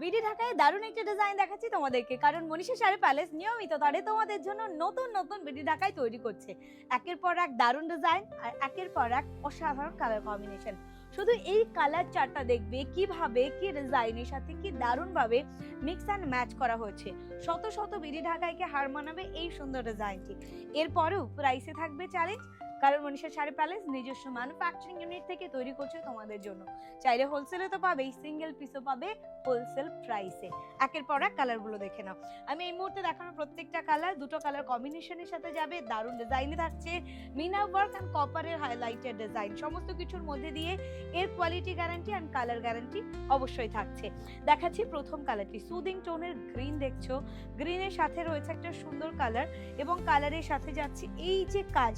BD ঢাকায় দারুণ একটা ডিজাইন দেখাচ্ছি তোমাদেরকে। কারণ মনীষা শাড়ি প্যালেস নিয়মিত তারে তোমাদের জন্য নতুন নতুন বিডি ঢাকায় তৈরি করছে। একের পর এক দারুণ ডিজাইন আর একের পর এক অসাধারণ কালার কম্বিনেশন শুধু এই কালার চারটা দেখবে কীভাবে, কি ডিজাইনের সাথে কি দারুণ ভাবে মিক্স অ্যান্ড ম্যাচ করা হয়েছে। শত শত বিডি ঢাকাইকে হার মানাবে এই সুন্দর ডিজাইনটি এরপরেও প্রাইসে থাকবে চ্যালেঞ্জ কারণ মনীষা শাড়ি প্যালেস নিজস্ব ম্যানুফ্যাকচারিং ইউনিট থেকে তৈরি করছে তোমাদের জন্য। চাইলে হোলসেলে তো পাবেই সিঙ্গেল পিসও পাবে হোলসেল প্রাইসে একের পর এক কালারগুলো দেখে নাও। আমি এই মুহূর্তে দেখানো প্রত্যেকটা কালার দুটো কালার কম্বিনেশনের সাথে যাবে, দারুণ ডিজাইনে থাকছে। মিনা ওয়ার্ক অ্যান্ড কপারের হাইলাইটেড ডিজাইন সমস্ত কিছুর মধ্যে দিয়ে এর quality guarantee and colour guarantee অবশ্যই থাকছে। দেখাচ্ছি প্রথম কালারটি সুদিং টোনের গ্রিন দেখছ। গ্রিনের সাথে রয়েছে একটা সুন্দর কালার এবং কালারের সাথে যাচ্ছে এই যে কাজ,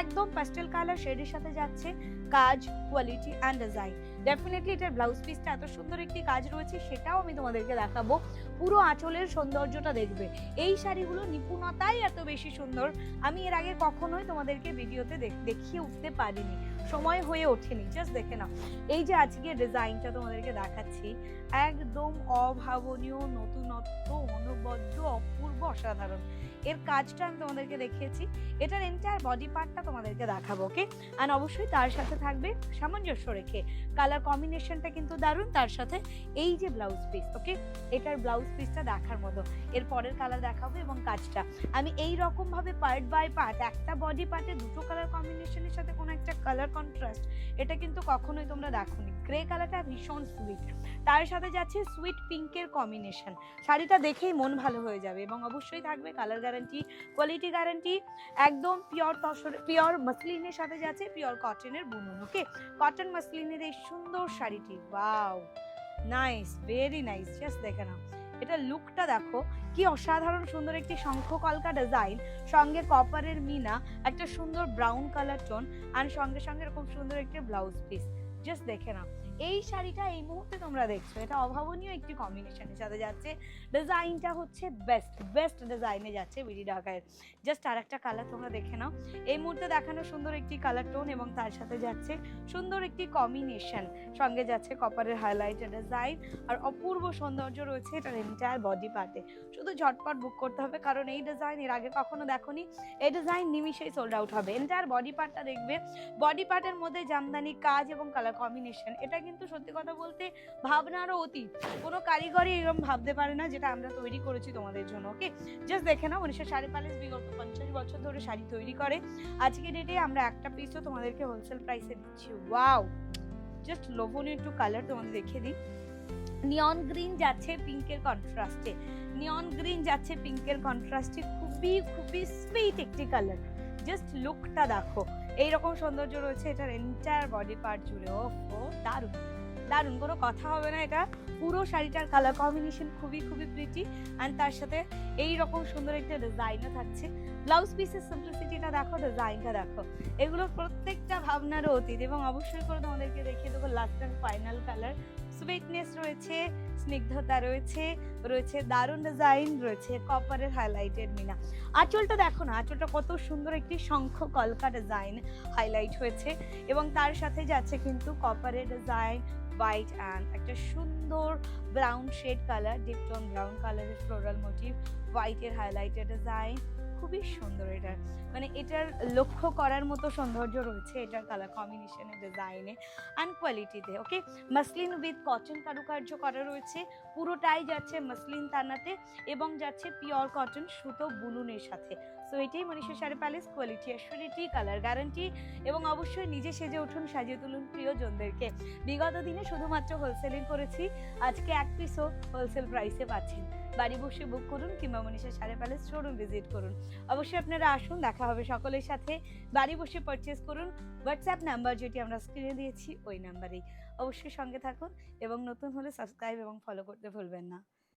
একদম প্যাস্টেল কালার শেডের সাথে যাচ্ছে, কাজ কোয়ালিটি অ্যান্ড ডিজাইন ডেফিনেটলি এটার ব্লাউজ পিসটা এত সুন্দর একটি কাজ রয়েছে, সেটাও আমি তোমাদেরকে দেখাবো। পুরো আঁচলের সৌন্দর্যটা দেখবে। এই শাড়িগুলো নিপুণতাই এত বেশি সুন্দর। আমি এর আগে কখনোই তোমাদেরকে ভিডিওতে দেখ- দেখিয়ে উঠতে পারিনি। সময় হয়ে ওঠেনি। জাস্ট দেখে নাও। এই যে আজকে ডিজাইনটা তোমাদেরকে দেখাচ্ছি, একদম অভাবনীয়, নতুনত্ব, অনবদ্য, অপূর্ব, অসাধারণ। এর কাজটা আমি তোমাদেরকে দেখিয়েছি। এটার এন্টায়ার বডি পার্টটা তোমাদেরকে দেখাবো ওকে আর অবশ্যই তার সাথে থাকবে সামঞ্জস্য রেখে। কালার কম্বিনেশনটা কিন্তু দারুণ। তার সাথে এই যে ব্লাউজ পিস ওকে এটার ব্লাউজ পিসটা দেখার মতো। এর পরের কালার দেখাবো এবং কাজটা। আমি এই রকম ভাবে পার্ট বাই পার্ট একটা বডি পার্টে দুটো কালার কম্বিনেশনের সাথে কোনো একটা কালার কন্ট্রাস্ট এটা কিন্তু কখনোই তোমরা দেখোনি। গ্রে কালারটা ভীষণ সুইট তার সাথে যাচ্ছে সুইট পিঙ্কের কম্বিনেশন শাড়িটা দেখেই মন ভালো হয়ে যাবে এবং অবশ্যই থাকবে কালার গ্যারান্টি কোয়ালিটি গ্যারান্টি একদম পিওর তসর পিওর মাসলিনের সাথে যাচ্ছে পিওর কটনের বুনন ওকে কটন মাসলিনের এই সুন্দর শাড়িটি wow nice very nice just দেখে নাও। এটা লুকটা দেখো, কি অসাধারণ সুন্দর একটি শঙ্খ কলকা ডিজাইন সঙ্গে কপারের মিনা, একটা সুন্দর ব্রাউন কালার টোন আর সঙ্গে সঙ্গে এরকম সুন্দর একটি ব্লাউজ পিস জাস্ট দেখে নাও। এই শাড়িটা এই মুহূর্তে তোমরা দেখছ। এটা অভাবনীয় একটি কম্বিনেশনের সাথে যাচ্ছে। ডিজাইনটা হচ্ছে বেস্ট বেস্ট ডিজাইনে যাচ্ছে বিডি ঢাকায়। জাস্ট আর একটা কালার তোমরা দেখে নাও। এই মুহূর্তে দেখানো সুন্দর একটি কালার টোন এবং তার সাথে যাচ্ছে সুন্দর একটি কম্বিনেশন সঙ্গে যাচ্ছে কপারের হাইলাইটের ডিজাইন আর অপূর্ব সৌন্দর্য রয়েছে এটার এন্টায়ার বডি পার্টে শুধু ঝটপট বুক করতে হবে, কারণ এই ডিজাইন এর আগে কখনো দেখোনি। এই ডিজাইন নিমিশেই সোল্ড আউট হবে। এন্টায়ার বডি পার্টটা দেখবে। বডি পার্টের মধ্যে জামদানি, কাজ এবং কালার কম্বিনেশন এটা কিন্তু সত্যি কথা বলতে ভাবনারও অতীত। কোনো কারিগরই এরকম ভাবতে পারে না, যেটা আমরা তৈরি করেছি তোমাদের জন্য ওকে জাস্ট দেখে নাও, উনিশশো শাড়ি প্যালেস বিগত পঞ্চাশ বছর ধরে শাড়ি তৈরি করে। আজকে ডেটে আমরা একটা পিসও তোমাদেরকে হোলসেল প্রাইসে দিচ্ছি। ওয়াও জাস্ট লোভনীয় একটু কালার তোমাদের দেখে দিই। নিয়ন গ্রিন যাচ্ছে পিঙ্কের কন্ট্রাস্টে নিয়ন গ্রিন যাচ্ছে পিঙ্কের কন্ট্রাস্টে খুবই খুবই সুইট একটি কালার জাস্ট লুকটা দেখো। এইরকম সৌন্দর্য রয়েছে, এটার এন্টায়ার বডি পার্ট জুড়ে। ও দারুণ। দারুণ, কোনো কথা হবে না এটা। পুরো শাড়িটার কালার কম্বিনেশন খুবই খুবই প্রিটি অ্যান্ড তার সাথে এই রকম সুন্দর একটা ডিজাইনও থাকছে। ব্লাউজ পিসের সিম্পলিসিটিটা দেখো ডিজাইনটা দেখো। এগুলো প্রত্যেকটা ভাবনারও অতীত এবং অবশ্যই করে তোমাদেরকে দেখিয়ে দেবো last and final colour sweetness রয়েছে, স্নিগ্ধতা রয়েছে রয়েছে দারুণ ডিজাইন রয়েছে কপারের হাইলাইটেড মিনা। আঁচলটা দেখো না, আঁচলটা কত সুন্দর একটি শঙ্খ কলকা ডিজাইন হাইলাইট হয়েছে এবং তার সাথে যাচ্ছে কিন্তু কপারের ডিজাইন হোয়াইট অ্যান্ড একটা সুন্দর brown shade colour deep tone brown কালারের ফ্লোরাল মোটিভ হোয়াইটের হাইলাইটেড ডিজাইন খুবই সুন্দর এটার মানে এটার লক্ষ্য করার মতো সৌন্দর্য রয়েছে এটার কালার কম্বিনেশনে ডিজাইনে অ্যান্ড কোয়ালিটিতে ওকে মাসলিন উইথ কটন কারুকার্য করা রয়েছে। পুরোটাই যাচ্ছে মাসলিন তানাতে এবং যাচ্ছে পিওর কটন সুতো বুলুনের সাথে। সো এটাই Manisha sari palace quality assurity colour guarantee এবং অবশ্যই নিজে সেজে উঠুন, সাজিয়ে তুলুন প্রিয়জনদেরকে। বিগত দিনে শুধুমাত্র হোলসেলিং করেছি, আজকে এক পিসও হোলসেল প্রাইসে পাচ্ছেন বাড়ি বসে বুক করুন কিংবা Manisha sari palace showroom visit করুন। অবশ্যই আপনারা আসুন, দেখা হবে সকলের সাথে। বাড়ি বসে পারচেস করুন হোয়াটসঅ্যাপ নাম্বার যেটি আমরা স্ক্রিনে দিয়েছি, ওই নাম্বারেই অবশ্যই সঙ্গে থাকুন এবং নতুন হলে সাবস্ক্রাইব এবং ফলো করতে ভুলবেন না।